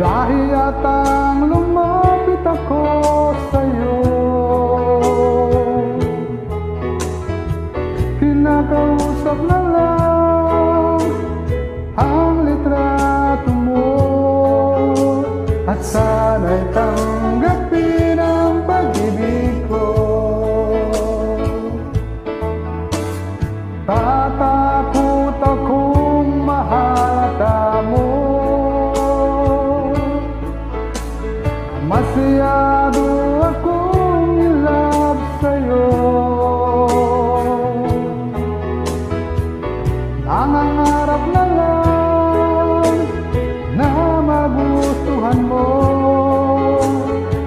Dahil yatang lumapit ako sa'yo. Kinakausap na lang ang litrato mo. At sana'y tanggapin ang pag-ibig ko. Tatay Masyado akong in love sa'yo. Nangangarap na lang na magustuhan mo.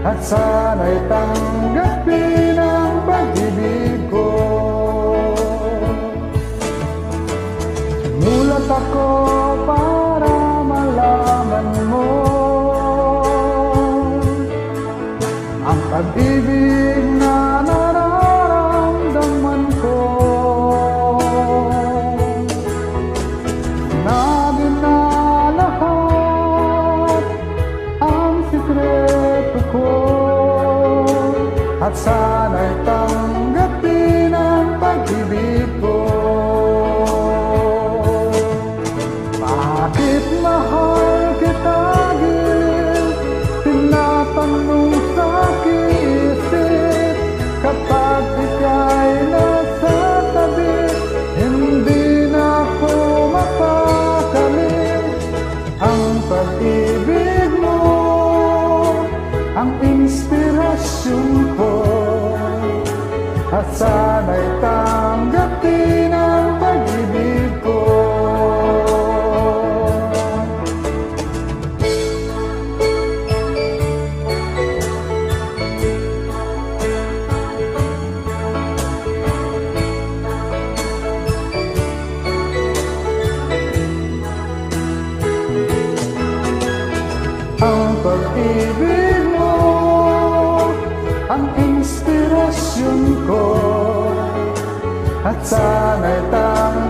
At sana'y tanggapin ang pag-ibig ko. Mulat ako pa pag-ibig na nararamdaman ko. Sinabi na lahat ang sikreto ko. At sana'y tanggapin At sana'y tanggapin ang pag-ibig ko. Ang pag-ibig mo Ang inspirasyon ko. At sana'y tanggapin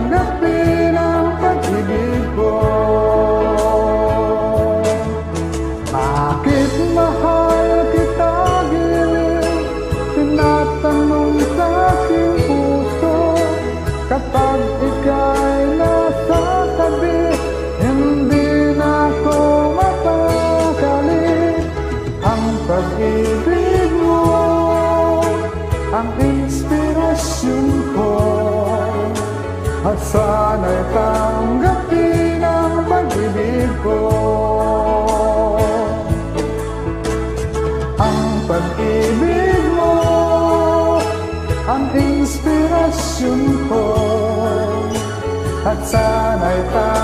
inspirasyon ko At sana'y tayo